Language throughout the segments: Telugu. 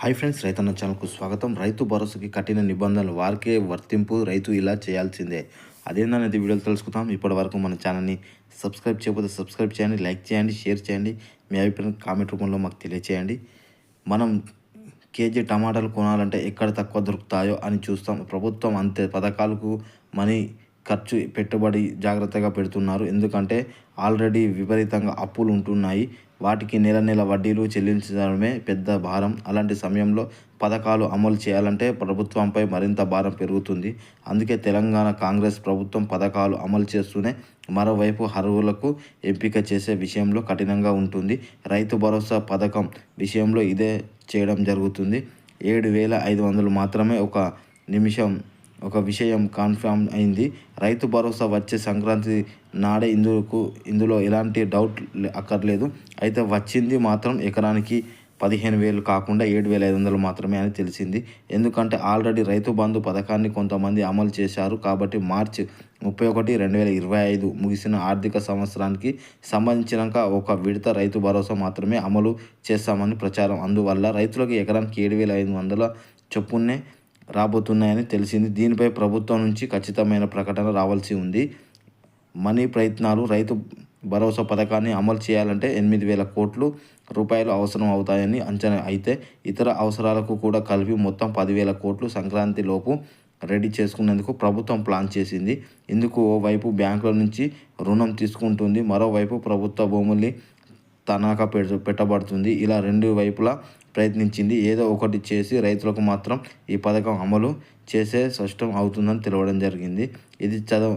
హాయ్ ఫ్రెండ్స్ రైతన్న ఛానల్కు స్వాగతం. రైతు భరోసాకి కఠిన నిబంధనలు వారికే వర్తింపు రైతు ఇలా చేయాల్సిందే. అదేందనేది వీడియోలు తెలుసుకుందాం. ఇప్పటి వరకు మన ఛానల్ని సబ్స్క్రైబ్ చేయకపోతే సబ్స్క్రైబ్ చేయండి లైక్ చేయండి షేర్ చేయండి. మీ అభిప్రాయం కామెంట్ రూపంలో మాకు తెలియచేయండి. మనం కేజీ టమాటాలు కొనాలంటే ఎక్కడ తక్కువ దొరుకుతాయో అని చూస్తాం. ప్రభుత్వం అంతే పథకాలకు మనీ ఖర్చు పెట్టుబడి జాగ్రత్తగా పెడుతున్నారు. ఎందుకంటే ఆల్రెడీ విపరీతంగా అప్పులు ఉంటున్నాయి. వాటికి నెల నెల వడ్డీలు చెల్లించడమే పెద్ద భారం. అలాంటి సమయంలో పథకాలు అమలు చేయాలంటే ప్రభుత్వంపై మరింత భారం పెరుగుతుంది. అందుకే తెలంగాణ కాంగ్రెస్ ప్రభుత్వం పథకాలు అమలు చేస్తూనే మరోవైపు అర్హులకు ఎంపిక చేసే విషయంలో కఠినంగా ఉంటుంది. రైతు భరోసా పథకం విషయంలో ఇదే చేయడం జరుగుతుంది. ఏడు వేల ఐదు వందలు మాత్రమే ఒక నిమిషం ఒక విషయం కన్ఫర్మ్ అయింది. రైతు భరోసా వచ్చే సంక్రాంతి నాడే ఇందుకు ఇందులో ఎలాంటి డౌట్ లే- అక్కర్లేదు. అయితే వచ్చింది మాత్రం ఎకరానికి పదిహేను వేలు కాకుండా ఏడు వేల ఐదు వందలు మాత్రమే అని తెలిసింది. ఎందుకంటే ఆల్రెడీ రైతు బంధు పథకాన్ని కొంతమంది అమలు చేశారు. కాబట్టి మార్చి ముప్పై ఒకటి రెండు వేల ఇరవై ఐదు ముగిసిన ఆర్థిక సంవత్సరానికి సంబంధించినాక ఒక విడత రైతు భరోసా మాత్రమే అమలు చేస్తామని ప్రచారం. అందువల్ల రైతులకు ఎకరానికి ఏడు వేల ఐదు వందల చొప్పునే రాబోతున్నాయని తెలిసింది. దీనిపై ప్రభుత్వం నుంచి ఖచ్చితమైన ప్రకటన రావాల్సి ఉంది. మనీ ప్రయత్నాలు రైతు భరోసా పథకాన్ని అమలు చేయాలంటే ఎనిమిది వేల కోట్లు రూపాయలు అవసరం అవుతాయని అంచనా. అయితే ఇతర అవసరాలకు కూడా కలిపి మొత్తం పదివేల కోట్లు సంక్రాంతి లోపు రెడీ చేసుకునేందుకు ప్రభుత్వం ప్లాన్ చేసింది. ఇందుకు ఓవైపు బ్యాంకుల నుంచి రుణం తీసుకుంటుంది. మరోవైపు ప్రభుత్వ భూముల్ని తనఖా పెట్టబడుతుంది. ఇలా రెండు వైపులా ప్రయత్నించింది. ఏదో ఒకటి చేసి రైతులకు మాత్రం ఈ పథకం అమలు చేసే స్పష్టం అవుతుందని తెలవడం జరిగింది. ఇది చదవ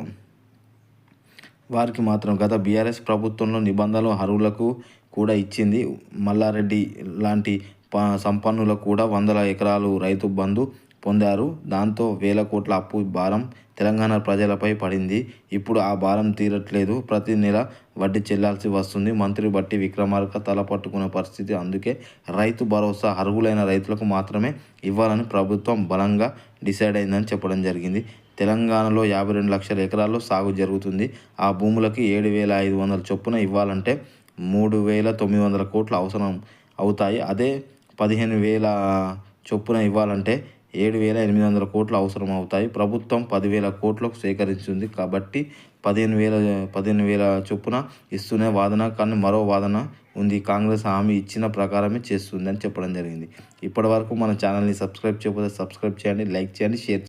వారికి మాత్రం గత బీఆర్ఎస్ ప్రభుత్వంలో నిబంధనలు అర్హులకు కూడా ఇచ్చింది. మల్లారెడ్డి లాంటి ప సంపన్నులకు కూడా వందల ఎకరాలు రైతు బంధు పొందారు. దాంతో వేల కోట్ల అప్పు భారం తెలంగాణ ప్రజలపై పడింది. ఇప్పుడు ఆ భారం తీరట్లేదు. ప్రతి నెల వడ్డీ చెల్లాల్సి వస్తుంది. మంత్రి బట్టి విక్రమార్క తల పట్టుకునే పరిస్థితి. అందుకే రైతు భరోసా అర్హులైన రైతులకు మాత్రమే ఇవ్వాలని ప్రభుత్వం బలంగా డిసైడ్ అయిందని చెప్పడం జరిగింది. తెలంగాణలో యాభై రెండు లక్షల ఎకరాల్లో సాగు జరుగుతుంది. ఆ భూములకి ఏడు వేల ఐదు వందల చొప్పున ఇవ్వాలంటే మూడు వేల తొమ్మిది వందల కోట్లు అవసరం అవుతాయి. అదే పదిహేను వేల చొప్పున ఇవ్వాలంటే ఏడు వేల ఎనిమిది వందల కోట్లు అవసరం అవుతాయి. ప్రభుత్వం పదివేల కోట్లకు సేకరించింది కాబట్టి పదిహేను వేల పదిహేను వేల చొప్పున ఇస్తూనే వాదన కానీ మరో వాదన ఉంది. కాంగ్రెస్ హామీ ఇచ్చిన ప్రకారమే చేస్తుంది అని చెప్పడం జరిగింది. ఇప్పటివరకు మన ఛానల్ని సబ్స్క్రైబ్ చేయకపోతే సబ్స్క్రైబ్ చేయండి లైక్ చేయండి షేర్